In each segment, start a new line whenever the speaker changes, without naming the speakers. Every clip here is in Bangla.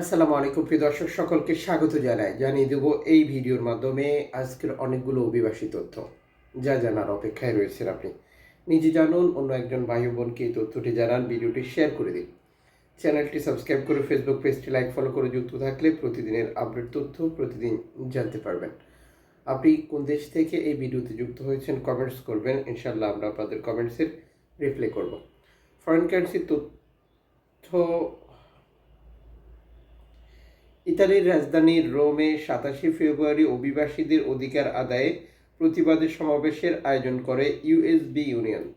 আসসালামু আলাইকুম, প্রিয় দর্শক, সকলকে স্বাগত জানাই। জানিয়ে দেব এই ভিডিওর মাধ্যমে আজকের অনেকগুলো অভিবাসী তথ্য। যা জানার অপেক্ষায় রয়েছেন আপনি। নিজে জানুন, অন্য একজন ভাই বোনকে এই তথ্যটি জানান, ভিডিওটি শেয়ার করে দিন। চ্যানেলটি সাবস্ক্রাইব করে ফেসবুক পেজটি লাইক, ফলো করে যুক্ত থাকলে প্রতিদিনের আপডেট তথ্য প্রতিদিন জানতে পারবেন। আপনি কোন দেশ থেকে এই ভিডিওতে যুক্ত হয়েছেন কমেন্টস করবেন। ইনশাল্লাহ আমরা আপনাদের কমেন্টসের রিপ্লাই করব। ফরেন কারেন্সির তথ্য ইতালির রাজধানী রোমে সাতাশে ফেব্রুয়ারি অভিবাসীদের অধিকার আদায়ে প্রতিবাদী সমাবেশের আয়োজন করে ইউএসবি ইউনিয়ন,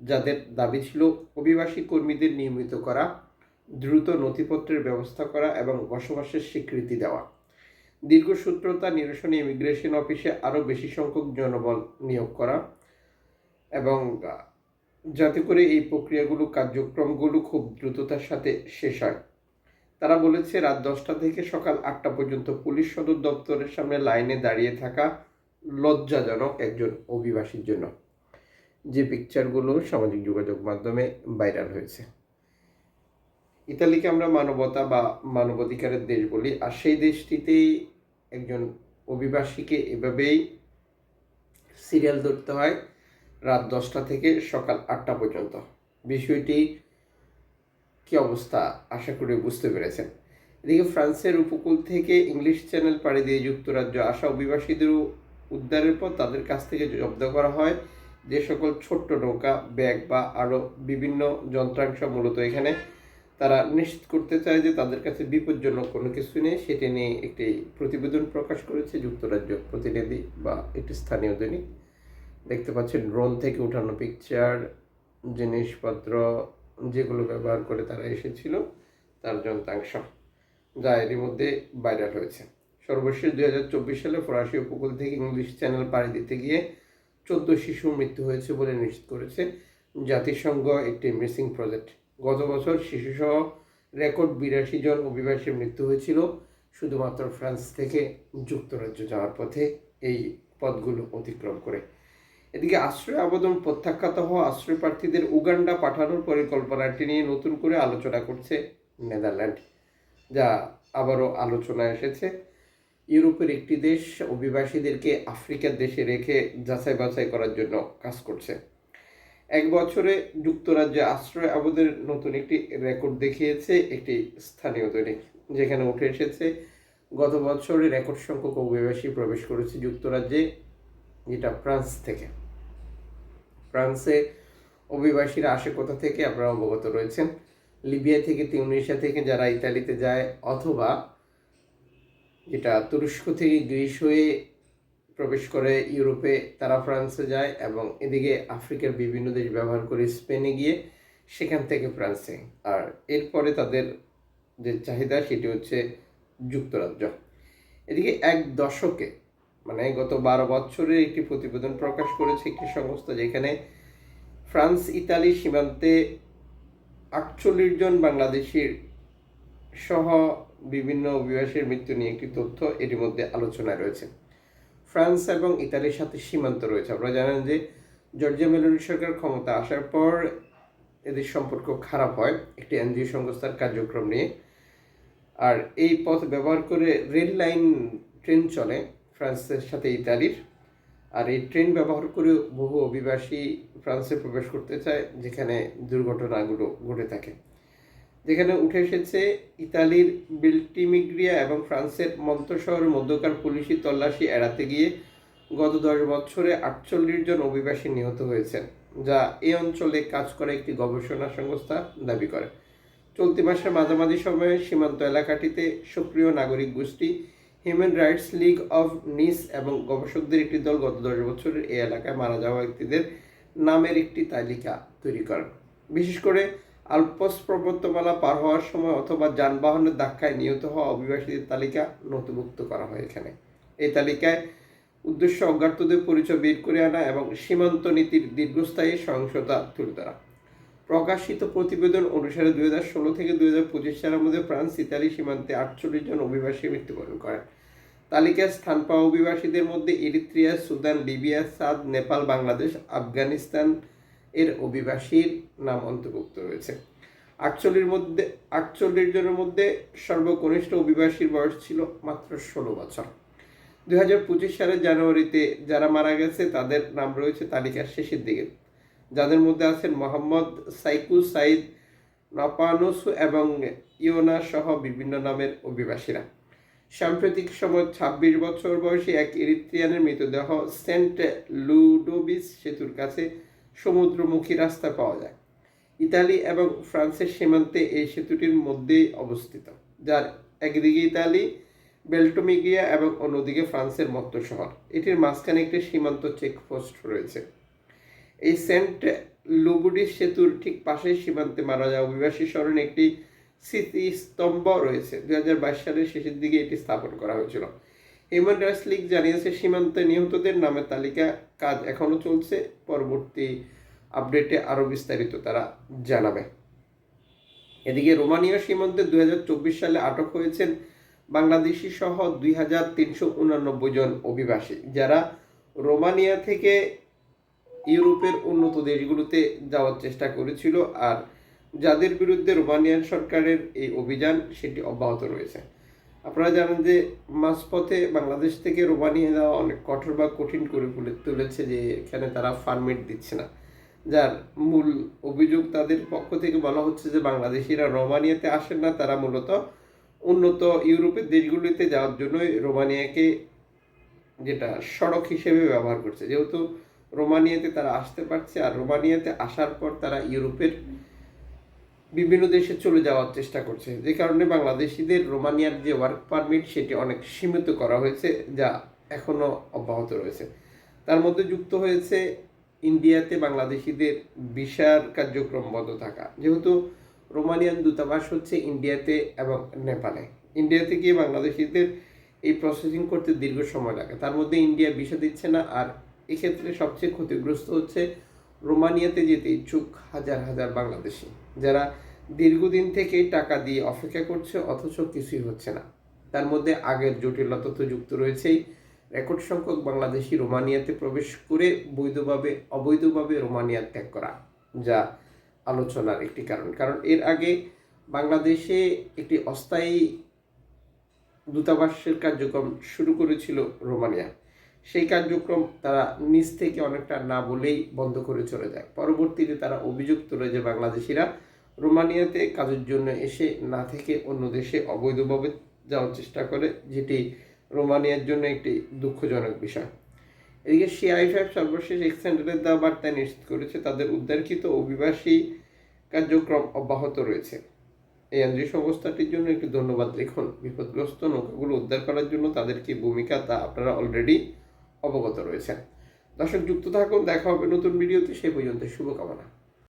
যাদের দাবি ছিল অভিবাসী কর্মীদের নিয়মিত করা, দ্রুত নথিপত্রের ব্যবস্থা করা এবং বসবাসের স্বীকৃতি দেওয়া। দীর্ঘ দীর্ঘসূত্রতা নিরসনে ইমিগ্রেশন অফিসে আরও বেশি সংখ্যক জনবল নিয়োগ করা এবং যাতে করে এই প্রক্রিয়াগুলো, কার্যক্রমগুলো খুব দ্রুততার সাথে শেষ হয়। তারা বলেছে, রাত দশটা থেকে সকাল আটটা পর্যন্ত পুলিশ সদর দপ্তরের সামনে লাইনে দাঁড়িয়ে থাকা লজ্জাজনক একজন অভিবাসীর জন্য। যে পিকচারগুলো সামাজিক যোগাযোগ মাধ্যমে ভাইরাল হয়েছে। ইতালিকে আমরা মানবতা বা মানবাধিকারের দেশ বলি, আর সেই দেশটিতেই একজন অভিবাসীকে এভাবেই সিরিয়াল ধরতে হয়, রাত দশটা থেকে সকাল আটটা পর্যন্ত। বিষয়টি কি অবস্থা? আশা করি বুঝতে পেরেছেন। এদিকে ফ্রান্সের উপকূল থেকে ইংলিশ চ্যানেল পাড়ি দিয়ে যুক্তরাজ্য আসা অভিবাসীদের উদ্ধারের পর তাদের কাছ থেকে জব্দ করা হয়। যে সকল ছোট্ট নৌকা, ব্যাগ বা আরও বিভিন্ন যন্ত্রাংশ মূলত এখানে তারা নিশ্চিত করতে চায় যে তাদের কাছে বিপজ্জনক কোনো কিছু নেই। সেটি নিয়ে একটি প্রতিবেদন প্রকাশ করেছে যুক্তরাজ্য প্রতিনিধি বা একটি স্থানীয় দৈনিক। দেখতে পাচ্ছেন ড্রোন থেকে উঠানো পিকচার জিনিসপত্র যেগুলো ব্যবহার করে তারা এসেছিল, তার যন্ত্রাংশ যা এরই মধ্যে ভাইরাল হয়েছে। সর্বশেষ দুই হাজার চব্বিশ সালে ফরাসি উপকূল থেকে ইংলিশ চ্যানেল পাড়ি দিতে গিয়ে চোদ্দ শিশুর মৃত্যু হয়েছে বলে নিশ্চিত করেছে জাতিসংঘ একটি মিসিং প্রজেক্ট। গত বছর শিশুসহ রেকর্ড বিরাশি জন অভিবাসীর মৃত্যু হয়েছিল, শুধুমাত্র ফ্রান্স থেকে যুক্তরাজ্য যাওয়ার পথে এই পথগুলো অতিক্রম করে। এদিকে আশ্রয় আবেদন প্রত্যাখ্যাত হওয়া আশ্রয় প্রার্থীদের উগান্ডা পাঠানোর পরিকল্পনাটি নিয়ে নতুন করে আলোচনা করছে নেদারল্যান্ড, যা আবারও আলোচনায় এসেছে। ইউরোপের একটি দেশ অভিবাসীদেরকে আফ্রিকার দেশে রেখে যাচাই বাছাই করার জন্য কাজ করছে। এক বছরে যুক্তরাজ্যে আশ্রয় আবেদনের নতুন একটি রেকর্ড দেখিয়েছে একটি স্থানীয় দৈনিক, যেখানে উঠে এসেছে, গত বছরে রেকর্ড সংখ্যক অভিবাসী প্রবেশ করেছে যুক্তরাজ্যে। যেটা ফ্রান্স থেকে। ফ্রান্সে অভিবাসীরা আসে কোথা থেকে? আপনারা অবগত রয়েছেন। লিবিয়া থেকে তিউনিশিয়া থেকে যারা ইতালিতে যায় অথবা যেটা তুরস্ক থেকে গ্রিস হয়ে প্রবেশ করে ইউরোপে, তারা ফ্রান্সে যায় এবং এদিকে আফ্রিকার বিভিন্ন দেশ ব্যবহার করে স্পেনে গিয়ে সেখান থেকে ফ্রান্সে। আর এরপরে তাদের যে চাহিদা, সেটি হচ্ছে যুক্তরাজ্য। এদিকে এক দশকে মানে গত বারো বছরের একটি প্রতিবেদন প্রকাশ করেছে একটি সংস্থা যেখানে ফ্রান্স, ইতালি সীমান্তে আটচল্লিশ জন বাংলাদেশির সহ বিভিন্ন অভিবাসীর মৃত্যু নিয়ে একটি তথ্য এটির মধ্যে আলোচনায় রয়েছে। ফ্রান্স এবং ইতালির সাথে সীমান্ত রয়েছে। আপনারা জানেন যে জর্জিয়া মেলোনি সরকার ক্ষমতা আসার পর এদের সম্পর্ক খারাপ হয় একটি এনজিও সংস্থার কার্যক্রম নিয়ে। আর এই পথ ব্যবহার করে রেল লাইন, ট্রেন চলে। ফ্রান্সের সাথে ইতালির। আর এই ট্রেন ব্যবহার করে বহু অভিবাসী ফ্রান্সে প্রবেশ করতে চায়, যেখানে দুর্ঘটনাগুলো ঘটে থাকে। যেখানে উঠে এসেছে ইতালির বিল্টিমিগ্রিয়া এবং ফ্রান্সের মন্ত শহরের মধ্যকার পুলিশি তল্লাশি এড়াতে গিয়ে গত দশ বছরে আটচল্লিশ জন অভিবাসী নিহত হয়েছেন, যা এই অঞ্চলে কাজ করে একটি গবেষণা সংস্থা দাবি করে। চলতি মাসের মাঝামাঝি সময়ে সীমান্ত এলাকাটিতে সক্রিয় নাগরিক গোষ্ঠী হিউম্যান রাইটস লিগ অফ নিস এবং গবেষকদের একটি দল গত দশ বছরের এই এলাকায় মারা যাওয়া ব্যক্তিদের নামের একটি তালিকা তৈরি করেন বিশেষ করে আলপস পর্বতমালা পার হওয়ার সময় অথবা যানবাহনের ধাক্কায় নিহত হওয়া অভিবাসীদের তালিকা নথিভুক্ত করা হয় এখানে। এই তালিকায় উদ্দেশ্য অজ্ঞাতদের পরিচয় বের করে আনা এবং সীমান্ত নীতির দীর্ঘস্থায়ী সহিংসতা তুলে ধরা। প্রকাশিত প্রতিবেদন অনুসারে দুই হাজার ষোলো থেকে দুই হাজার পঁচিশ সালের মধ্যে ফ্রান্স, ইতালি সীমান্তে আটচল্লিশ জন অভিবাসী মৃত্যুবরণ করেন তালিকায় স্থান পাওয়া অভিবাসীদের মধ্যে Eritrea, Sudan, Libya, Chad, Nepal, Bangladesh, Afghanistan এর অভিবাসীর নাম অন্তর্ভুক্ত রয়েছে। আটচল্লির মধ্যে, আটচল্লিশ জনের মধ্যে সর্বকনিষ্ঠ অভিবাসীর বয়স ছিল মাত্র ষোলো বছর। দুই হাজার পঁচিশ সালের জানুয়ারিতে যারা মারা গেছে, তাদের নাম রয়েছে তালিকার শেষের দিকে। যাদের মধ্যে আছেন মোহাম্মদ সাইকু, সাইদ নপানুসু এবং ইয়োনা সহ বিভিন্ন নামের অভিবাসীরা। সাম্প্রতিক সময় ছাব্বিশ বছর বয়সী এক ইরিত্রিয়ানের মৃতদেহ সেন্ট লুডোবিস সেতুর কাছে সমুদ্রমুখী রাস্তা পাওয়া যায়। ইতালি এবং ফ্রান্সের সীমান্তে এই সেতুটির মধ্যেই অবস্থিত, যার একদিকে ইতালি, বেল্টোমিগিয়া এবং অন্যদিকে ফ্রান্সের মত্ত শহর। এটির মাঝখানে একটি সীমান্ত চেকপোস্ট রয়েছে। এই সেন্ট লুগুডিস সেতুর ঠিক পাশেই সীমান্তে মারা যাওয়া অভিবাসী স্মরণে একটি স্মৃতিস্তম্ভ রয়েছে। দুই হাজার বাইশ সালের শেষের দিকে এটি স্থাপন করা হয়েছিল। হিউম্যান রাইটস লিগ জানিয়েছে, সীমান্তে নিহতদের নামের তালিকা কাজ এখনও চলছে। পরবর্তী আপডেটে আরও বিস্তারিত তারা জানাবে। এদিকে রোমানিয়া সীমান্তে দুই হাজার চব্বিশ সালে আটক হয়েছেন বাংলাদেশি সহ দুই জন অভিবাসী, যারা রোমানিয়া থেকে ইউরোপের উন্নত দেশগুলোতে যাওয়ার চেষ্টা করেছিল আর যাদের বিরুদ্ধে রোমানিয়ান সরকারের এই অভিযান, সেটি অব্যাহত রয়েছে। আপনারা জানেন যে মাঝপথে বাংলাদেশ থেকে রোমানিয়া যাওয়া অনেক কঠোর বা কঠিন করে তুলে তুলেছে যে এখানে তারা ফার্মিট দিচ্ছে না। যার মূল অভিযোগ তাদের পক্ষ থেকে বলা হচ্ছে যে বাংলাদেশিরা রোমানিয়াতে আসেন না, তারা মূলত উন্নত ইউরোপের দেশগুলিতে যাওয়ার জন্যই রোমানিয়াকে যেটা সড়ক হিসেবে ব্যবহার করছে। যেহেতু রোমানিয়াতে তারা আসতে পারছে আর রোমানিয়াতে আসার পর তারা ইউরোপের বিভিন্ন দেশে চলে যাওয়ার চেষ্টা করছে। যে কারণে বাংলাদেশিদের রোমানিয়ার যে ওয়ার্ক পারমিট সেটি অনেক সীমিত করা হয়েছে, যা এখনও অব্যাহত রয়েছে। তার মধ্যে যুক্ত হয়েছে ইন্ডিয়াতে বাংলাদেশিদের ভিসার কার্যক্রম বন্ধ থাকা। যেহেতু রোমানিয়ান দূতাবাস হচ্ছে ইন্ডিয়াতে এবং নেপালে। ইন্ডিয়াতে গিয়ে বাংলাদেশিদের এই প্রসেসিং করতে দীর্ঘ সময় লাগে। তার মধ্যে ইন্ডিয়া ভিসা দিচ্ছে না আর এক্ষেত্রে সবচেয়ে ক্ষতিগ্রস্ত হচ্ছে রোমানিয়াতে যেতে ইচ্ছুক হাজার হাজার বাংলাদেশি, যারা দীর্ঘদিন থেকেই টাকা দিয়ে অপেক্ষা করছে অথচ কিছুই হচ্ছে না। তার মধ্যে আগের জটিলতা তো যুক্ত রয়েছেই। রেকর্ড সংখ্যক বাংলাদেশি রোমানিয়াতে প্রবেশ করে বৈধভাবে, অবৈধভাবে রোমানিয়া ত্যাগ করা, যা আলোচনার একটি কারণ। কারণ এর আগে বাংলাদেশে একটি অস্থায়ী দূতাবাসের কার্যক্রম শুরু করেছিল রোমানিয়া। সেই কার্যক্রম তারা নিজ থেকে অনেকটা না বলেই বন্ধ করে চলে যায়। পরবর্তীতে তারা অভিযোগ তোলে যে বাংলাদেশিরা। রোমানিয়াতে কাজের জন্য এসে না থেকে অন্য দেশে অবৈধভাবে যাওয়ার চেষ্টা করে, যেটি রোমানিয়ার জন্য একটি দুঃখজনক বিষয়। এদিকে সিআইফাইভ সর্বশেষ এক্সেন্ডারের দেওয়া বার্তায় নিশ্চিত করেছে, তাদের উদ্ধারকৃত অভিবাসী কার্যক্রম অব্যাহত রয়েছে। এই এনজিও সংস্থাটির জন্য একটি ধন্যবাদ লিখুন। বিপদগ্রস্ত নৌকাগুলো উদ্ধার করার জন্য তাদের কি ভূমিকা তা আপনারা অলরেডি অবগত রয়েছেন। দর্শক যুক্ত থাকুন দেখা হবে নতুন ভিডিওতে। সেই পর্যন্ত শুভকামনা।